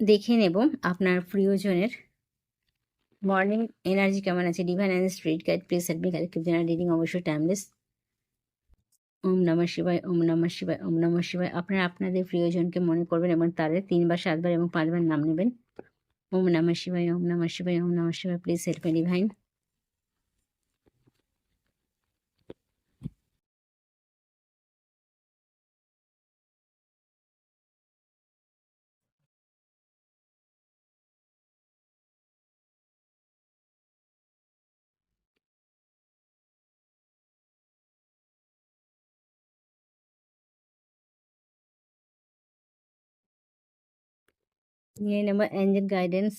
দেখে নেব আপনার প্রিয়জনের মর্নিং এনার্জি কেমন আছে? Divine and street guide please help me collective genre reading অবশ্যই টাইমলেস ওম নমঃ শিবায়, ওম নমঃ শিবায়, ওম নমঃ শিবায়। আপনারা আপনাদের প্রিয়জনকে মনে করবেন এবং তাদের তিনবার, সাতবার এবং পাঁচবার নাম নেবেন। ওম নমঃ শিবায়, ওম নমঃ শিবায়, ওম নমঃ শিবায়। প্লিজ হেল্প মি ডিভাইন নিয়ে নেব অ্যাঞ্জেল গাইডেন্স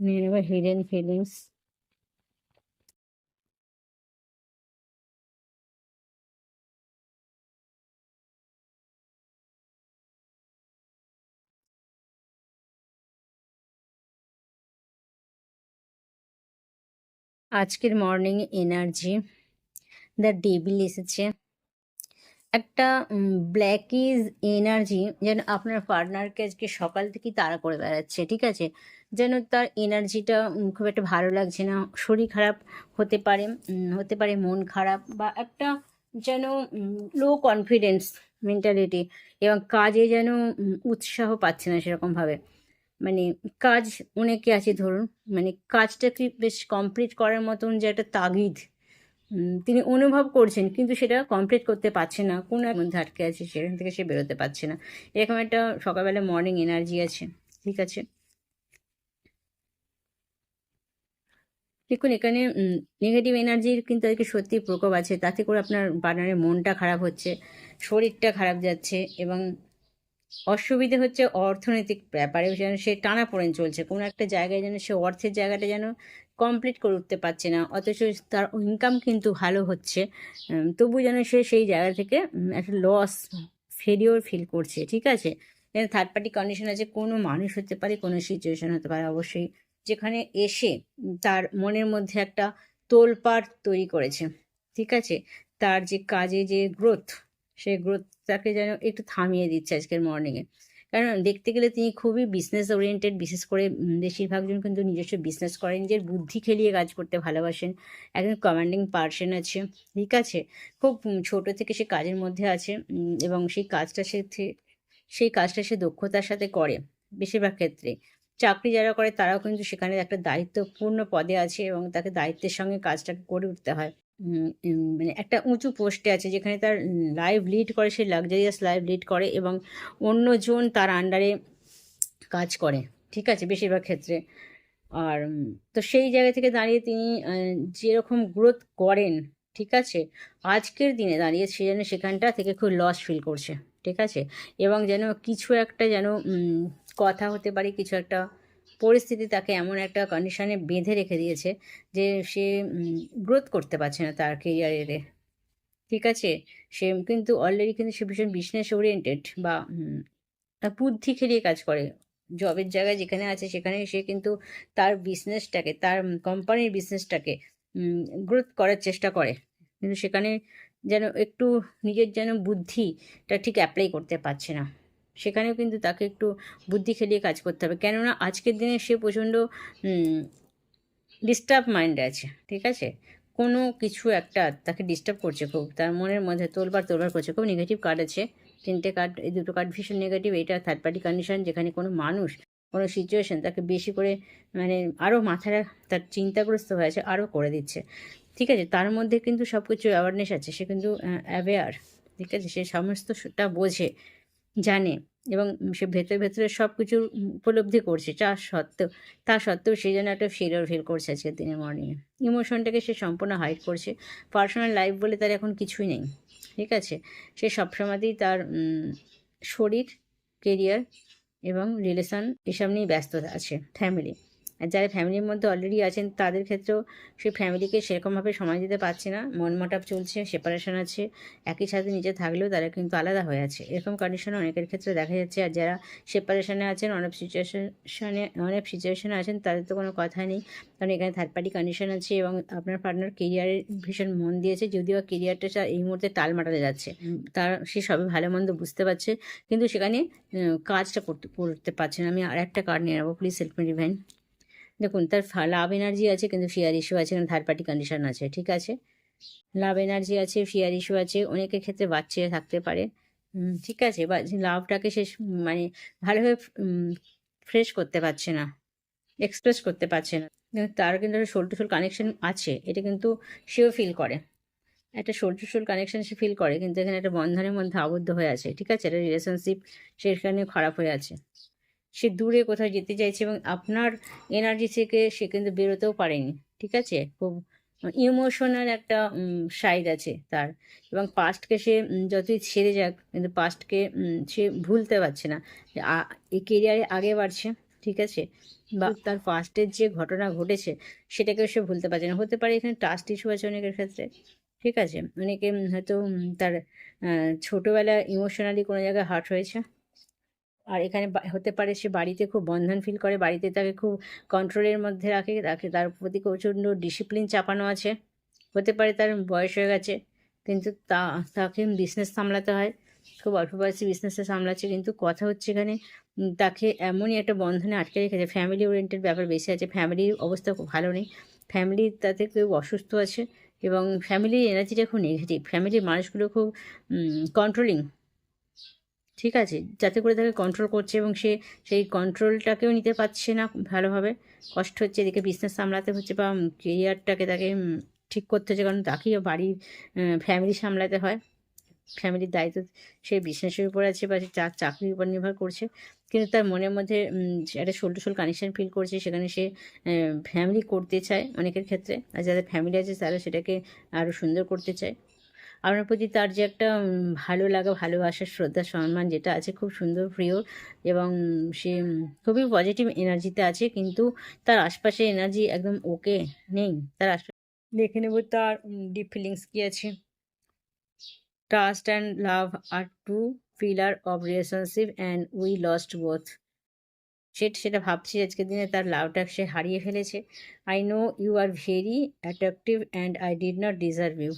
নিয়ে নেব হিডেন ফিলিংস আজকের মর্নিং এনার্জি দ্য ডেবিল এসেছে। একটা ব্ল্যাকিজ এনার্জি যেন আপনার পার্টনারকে আজকে সকাল থেকেই তাড়া করে বেড়াচ্ছে, ঠিক আছে? যেন তার এনার্জিটা খুব একটা ভালো লাগছে না, শরীর খারাপ হতে পারে হতে পারে মন খারাপ বা একটা যেন লো কনফিডেন্স মেন্টালিটি এবং কাজে যেন উৎসাহ পাচ্ছে না সেরকমভাবে। মানে কাজ অনেকে আছে ধরুন মানে কাজটাকে বেশ কমপ্লিট করার মতন যে একটা তাগিদ তিনি অনুভব করছেন কিন্তু সেটা কমপ্লিট করতে পারছে না। কোনো এক মধ্যে আটকে আছে, সেখান থেকে সে বেরোতে পারছে না। এরকম একটা সকালবেলা মর্নিং এনার্জি আছে, ঠিক আছে? দেখুন, এখানে নেগেটিভ এনার্জির কিন্তু আজকে সত্যি প্রকোপ আছে। তাতে করে আপনার পার্টনারের মনটা খারাপ হচ্ছে, শরীরটা খারাপ যাচ্ছে এবং অসুবিধে হচ্ছে অর্থনৈতিক ব্যাপারে যেন সে টানা টানাপোড়েন চলছে। কোনো একটা জায়গায় যেন সে অর্থের জায়গাটা যেন কমপ্লিট করে উঠতে পারছে না, অথচ তার ইনকাম কিন্তু ভালো হচ্ছে। তবু যেন সে সেই জায়গা থেকে একটা লস ফেলিওর ফিল করছে, ঠিক আছে? যেন থার্ড পার্টি কন্ডিশন আছে, কোনো মানুষ হতে পারে, কোনো সিচুয়েশন হতে পারে, অবশ্যই। যেখানে এসে তার মনের মধ্যে একটা তোলপাড় তৈরি করেছে, ঠিক আছে? তার যে কাজে যে গ্রোথ সেই গ্রোথটাকে যেন একটু থামিয়ে দিচ্ছে আজকের মর্নিংয়ে কারণ দেখতে গেলে তিনি খুবই বিজনেস ওরিয়েন্টেড বিশেষ করে উম, বেশিরভাগ জন কিন্তু নিজস্ব বিজনেস করেন নিজের বুদ্ধি খেলিয়ে কাজ করতে ভালোবাসেন একজন কমান্ডিং পার্সন আছে ঠিক আছে? খুব ছোট থেকে সে কাজের মধ্যে আছে এবং সেই কাজটা সে সেই কাজটা সে দক্ষতার সাথে করে বেশিরভাগ ক্ষেত্রে চাকরি যারা করে তারাও কিন্তু সেখানে একটা দায়িত্বপূর্ণ পদে আছে এবং তাকে দায়িত্বের সঙ্গে কাজটাকে করে উঠতে হয়। মানে একটা উঁচু পোস্টে আছে যেখানে তার লাইভ লিড করে, সে লাক্সারিয়াস লাইভ লিড করে এবং অন্যজন তার আন্ডারে কাজ করে, ঠিক আছে, বেশিরভাগ ক্ষেত্রে। আর তো সেই জায়গা থেকে দাঁড়িয়ে তিনি যেরকম গ্রোথ করেন, ঠিক আছে, আজকের দিনে দাঁড়িয়ে সে যেন সেখানটা থেকে খুব লস ফিল করছে, ঠিক আছে, এবং যেন কিছু একটা যেন কথা হতে পারে, কিছু একটা পরিস্থিতি তাকে এমন একটা কন্ডিশনে বেঁধে রেখে দিয়েছে যে সে গ্রোথ করতে পারছে না তার কেরিয়ারে ঠিক আছে? সে কিন্তু অলরেডি কিন্তু সে ভীষণ বিজনেস ওরিয়েন্টেড বা বুদ্ধি খেলিয়ে কাজ করে। জবের জায়গায় যেখানে আছে সেখানে সে কিন্তু তার বিজনেসটাকে তার কোম্পানির বিজনেসটাকে গ্রোথ করার চেষ্টা করে। কিন্তু সেখানে যেন একটু নিজের যেন বুদ্ধিটা ঠিক অ্যাপ্লাই করতে পারছে না। সেখানেও কিন্তু তাকে একটু বুদ্ধি খেলিয়ে কাজ করতে হবে। কেননা আজকের দিনে সে প্রচণ্ড ডিস্টার্ব মাইন্ডে আছে, ঠিক আছে? কোনো কিছু একটা তাকে ডিস্টার্ব করছে খুব, তার মনের মধ্যে তোলবার তোলবার করছে, খুব নেগেটিভ কার্ড আছে। তিনটে কার্ড এই দুটো কার্ড ভীষণ নেগেটিভ এটা থার্ড পার্টি কন্ডিশন যেখানে কোনো মানুষ, কোনো সিচুয়েশন তাকে বেশি করে মানে আরও মাথাটা তার চিন্তাগ্রস্ত হয়েছে আরও করে দিচ্ছে। ঠিক আছে? তার মধ্যে কিন্তু সব কিছু অ্যাওয়ারনেস আছে, সে কিন্তু অ্যাওয়ার ঠিক আছে? সে সমস্তটা বোঝে। জানে এবং সে ভেতরে ভেতরে সব কিছু উপলব্ধি করছে তা সত্ত্বেও তা সত্ত্বেও সে যেন একটা ফিরর ফিল করছে আজকের দিনের মর্নিংয়ে ইমোশনটাকে সে সম্পূর্ণ হাইড করছে। পার্সোনাল লাইফ বলে তার এখন কিছুই নেই, ঠিক আছে? সে সবসময়তেই তার শরীর কেরিয়ার এবং রিলেশন এসব নিয়েই ব্যস্ত আছে ফ্যামিলি আর যারা ফ্যামিলির মধ্যে অলরেডি আছেন তাদের ক্ষেত্রেও সেই ফ্যামিলিকে সেরকমভাবে সময় দিতে পারছে না। মন মটাপ চলছে সেপারেশন আছে একই সাথে নিজে থাকলেও তারা কিন্তু আলাদা হয়ে আছে। এরকম কন্ডিশনে অনেকের ক্ষেত্রে দেখা যাচ্ছে আর যারা সেপারেশনে আছেন অনেক সিচুয়েশনে অনেক সিচুয়েশনে আছেন তাদের তো কোনো কথা নেই। কারণ এখানে থার্ড পার্টি কন্ডিশন আছে এবং আপনার পার্টনার কেরিয়ারে ভীষণ মন দিয়েছে যদিও কেরিয়ারটা এই মুহূর্তে টাল মাটাতে যাচ্ছে। তার সে সবই ভালো মন্দ বুঝতে পারছে। কিন্তু সেখানে কাজটা করতে করতে পারছে না। আমি আর একটা কার্ড নিয়ে নেব প্লিজ হেল্প মি ডিভাইন দেখুন, তার লাভ এনার্জি আছে কিন্তু ফিয়ার ইস্যু আছে কারণ থার্ড পার্টি কন্ডিশন আছে, ঠিক আছে? লাভ এনার্জি আছে ফিয়ার ইস্যু আছে, অনেকের ক্ষেত্রে বাচ্চা থাকতে পারে ঠিক আছে? বা লাভটাকে সে মানে ভালোভাবে ফ্রেশ করতে পারছে না এক্সপ্রেস করতে পারছে না। তার কিন্তু সোল টু সোল কানেকশন আছে, এটা কিন্তু সেও ফিল করে। একটা সোল টু সোল কানেকশন সে ফিল করে, কিন্তু এখানে একটা বন্ধনের মধ্যে আবদ্ধ হয়ে আছে, ঠিক আছে? একটা রিলেশনশিপ সেখানে খারাপ হয়ে আছে। সে দূরে কোথাও যেতে চাইছে এবং আপনার এনার্জি থেকে সে কিন্তু বেরোতেও পারেনি ঠিক আছে? খুব ইমোশনাল একটা সাইড আছে তার। এবং পাস্টকে সে যতই ছেড়ে যাক কিন্তু পাস্টকে সে ভুলতে পারছে না। এই কেরিয়ারে আগে বাড়ছে ঠিক আছে? বা তার পাস্টের যে ঘটনা ঘটেছে সেটাকেও সে ভুলতে পারছে না। হতে পারে এখানে ট্রাস্ট ইস্যু আছে অনেকের ক্ষেত্রে ঠিক আছে? অনেকে হয়তো তার আহ, ছোটবেলায় ইমোশনালি কোনো জায়গায় হার্ট হয়েছে। আর এখানে হতে পারে সে বাড়িতে খুব বন্ধন ফিল করে, বাড়িতে তাকে খুব কন্ট্রোলের মধ্যে রাখে তাকে তার প্রতি প্রচণ্ড ডিসিপ্লিন চাপানো আছে। হতে পারে তার বয়স হয়ে গেছে, কিন্তু তা, তাকে বিজনেস সামলাতে হয়, খুব অল্প বয়সে বিজনেসে সামলাচ্ছে, কিন্তু কথা হচ্ছে এখানে তাকে এমনই একটা বন্ধনে আটকে রেখেছে ফ্যামিলি ওরিয়েন্টেড ব্যাপার বেশি আছে ফ্যামিলির অবস্থা খুব ভালো নেই ফ্যামিলি তাতে কেউ অসুস্থ আছে, এবং ফ্যামিলির এনার্জিটা খুব নেগেটিভ ফ্যামিলির মানুষগুলো খুব কন্ট্রোলিং ঠিক আছে, যাতে করে তাকে কন্ট্রোল করছে এবং সে সেই কন্ট্রোলটাকেও নিতে পারছে না ভালোভাবে। কষ্ট হচ্ছে, এদিকে বিজনেস সামলাতে হচ্ছে বা কেরিয়ারটাকে তাকে ঠিক করতে হচ্ছে, কারণ তাকেও বাড়ির ফ্যামিলি সামলাতে হয়। ফ্যামিলির দায়িত্ব সে বিজনেসের উপর আছে বা সে চা- চাকরির উপর নির্ভর করছে। কিন্তু তার মনের মধ্যে একটা সোল কানেকশন ফিল করছে, সেখানে সে ফ্যামিলি করতে চায় অনেকের ক্ষেত্রে। আর যাদের ফ্যামিলি আছে, তারা সেটাকে আরও সুন্দর করতে চায়। আপনার প্রতি তার যে একটা ভালো লাগা, ভালোবাসা, শ্রদ্ধা, সম্মান যেটা আছে খুব সুন্দর, প্রিয় এবং সে খুবই পজিটিভ এনার্জিতে আছে কিন্তু তার আশপাশে এনার্জি একদম ওকে নেই। তার আশপাশে দেখে নেব তার ডিপ ফিলিংস কি আছে। Trust and love R two pillar of relationship and we lost both সে, সেটা ভাবছি আজকের দিনে তার লাভটা সে হারিয়ে ফেলেছে। I know you are very attractive and I did not deserve you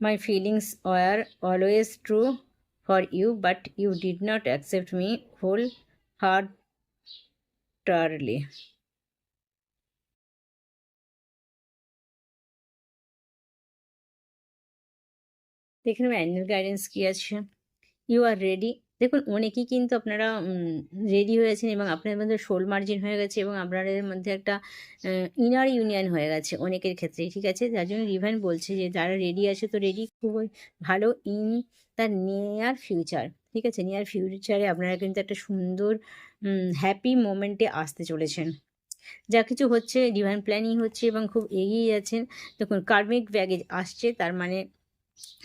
My feelings were always true for you, but you did not accept me wholeheartedly. দেখে নেব অ্যানুয়াল গাইডেন্স কী আছে ইউ আর রেডি দেখুন, অনেকেই কিন্তু আপনারা ready হয়েছেন এবং আপনাদের মধ্যে সোল মার্জিন হয়ে গেছে এবং আপনাদের মধ্যে একটা ইনার ইউনিয়ন হয়ে গেছে অনেকের ক্ষেত্রেই, ঠিক আছে? যার জন্য রিভাইন বলছে যে, যারা রেডি আছে তো রেডি খুবই ভালো ইন দ্য নিয়ার ফিউচার ঠিক আছে? নিয়ার ফিউচারে আপনারা কিন্তু একটা সুন্দর হ্যাপি মোমেন্টে আসতে চলেছেন। যা কিছু হচ্ছে ডিভাইন প্ল্যানিং হচ্ছে এবং খুব এগিয়ে যাচ্ছেন দেখুন কার্মিক ব্যাগেজ আসছে, তার মানে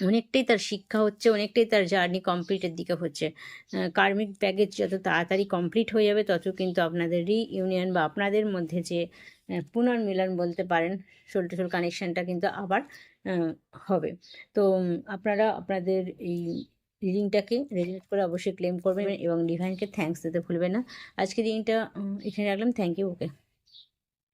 অনেকটাই তার শিক্ষা হচ্ছে, অনেকটাই তার জার্নি কমপ্লিটের দিকে হচ্ছে। কার্মিক প্যাকেজ যত তাড়াতাড়ি কমপ্লিট হয়ে যাবে, তত কিন্তু আপনাদের রিইউনিয়ন বা আপনাদের মধ্যে যে পুনর্মিলন বলতে পারেন সোল টু সোল কানেকশনটা কিন্তু আবার হবে। তো আপনারা আপনাদের এই রিডিংটাকে রেডিনেট করে অবশ্যই ক্লেম করবেন এবং ডিভাইনকে থ্যাঙ্কস দিতে ভুলবেন না। আজকে রিডিংটা এখানে রাখলাম। Thank you okay